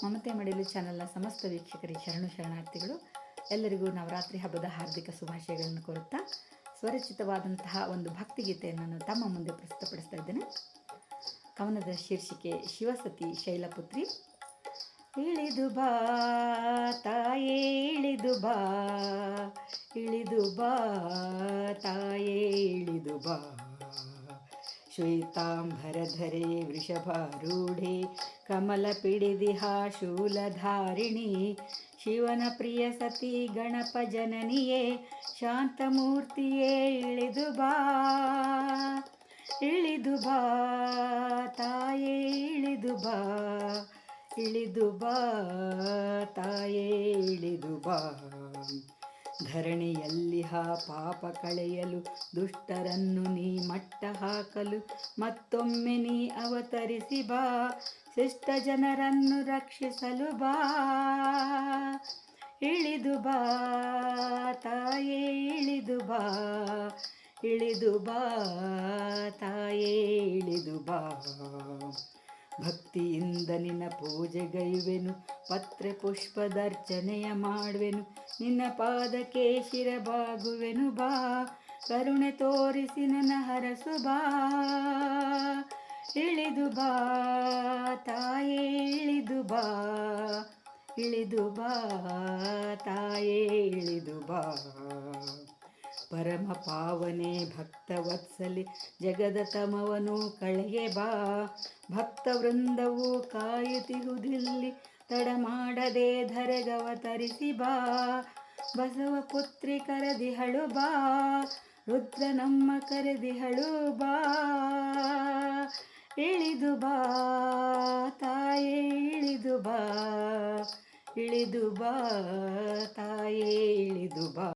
ಮಮತೆ ಮಡಿಲು ಚಾನಲ್ನ ಸಮಸ್ತ ವೀಕ್ಷಕರಿಗೆ ಶರಣು ಶರಣಾರ್ಥಿಗಳು, ಎಲ್ಲರಿಗೂ ನವರಾತ್ರಿ ಹಬ್ಬದ ಹಾರ್ದಿಕ ಶುಭಾಶಯಗಳನ್ನು ಕೋರುತ್ತಾ ಸ್ವರಚಿತವಾದಂತಹ ಒಂದು ಭಕ್ತಿಗೀತೆಯನ್ನು ನಾನು ತಮ್ಮ ಮುಂದೆ ಪ್ರಸ್ತುತಪಡಿಸ್ತಾ ಇದ್ದೇನೆ. ಕವನದ ಶೀರ್ಷಿಕೆ ಶಿವಸತಿ ಶೈಲಪುತ್ರಿ. ಇಳಿದು ಬಾ ತಾಯೇ, ಇಳಿದು ಬಾ ಇಳಿದು ಬಾ ತಾಯೇ, ಇಳಿದು ಬಾ. ಶ್ವೇತಾಂಬರಧರೆ वृषभारूढे ಶಿವನ ಪ್ರಿಯ ಸತಿ ಗಣಪ ಜನನಿಯೇ ಶಾಂತಮೂರ್ತಿಯೇ ಇಳಿದು ಬಾ ಇಳಿದು ಬಾ, ತಾಯೇ ಇಳಿದು ಬಾ ಇಳಿದು ಬಾ, ತಾಯೇ ಇಳಿದು ಬಾ. ಧರಣಿಯಲ್ಲಿ ಹಾ ಪಾಪ ಕಳೆಯಲು ದುಷ್ಟರನ್ನು ನೀ ಮಟ್ಟ ಹಾಕಲು ಮತ್ತೊಮ್ಮೆ ನೀ ಅವತರಿಸಿ ಬಾ, ಶಿಷ್ಟ ಜನರನ್ನು ರಕ್ಷಿಸಲು ಬಾ, ಇಳಿದು ಬಾ, ತಾಯೇ ಇಳಿದು ಬಾ ಇಳಿದು ಬಾ, ತಾಯೇ ಇಳಿದು ಬಾ. ಭಕ್ತಿಯಿಂದ ನಿನ್ನ ಪೂಜೆಗೈವೆನು ಪತ್ರೆ ಪುಷ್ಪದರ್ಚನೆಯ ಮಾಡುವೆನು, ನಿನ್ನ ಪಾದಕ್ಕೆ ಶಿರಬಾಗುವೆನು ಬಾ, ಕರುಣೆ ತೋರಿಸಿ ನನ್ನ ಹರಸು, ಬಾ, ಇಳಿದು ಬಾ, ತಾಯೇ, ಇಳಿದು ಬಾ ಇಳಿದು ಬಾ, ತಾಯೇ, ಇಳಿದು ಬಾ. ಪರಮ ಪಾವನೆ ಭಕ್ತವತ್ಸಲಿ ಜಗದ ತಮವನು ಕಳೆಗೆ ಬಾ. ಭಕ್ತ ವೃಂದವು ಕಾಯುತ್ತಿರುವುದಿಲ್ಲಿ ತಡ ಮಾಡದೆ ಧರೆಗವತರಿಸಿ ಬಾ. ಬಸವ ಪುತ್ರಿ ಕರೆದಿಹಳು ಬಾ. ರುದ್ರ ನಮ್ಮ ಕರೆದಿಹಳು ಬಾ. ಇಳಿದು ಬಾ ತಾಯೇ, ಇಳಿದು ಬಾ. ಇಳಿದು ಬಾ ತಾಯೇ, ಇಳಿದು ಬಾ.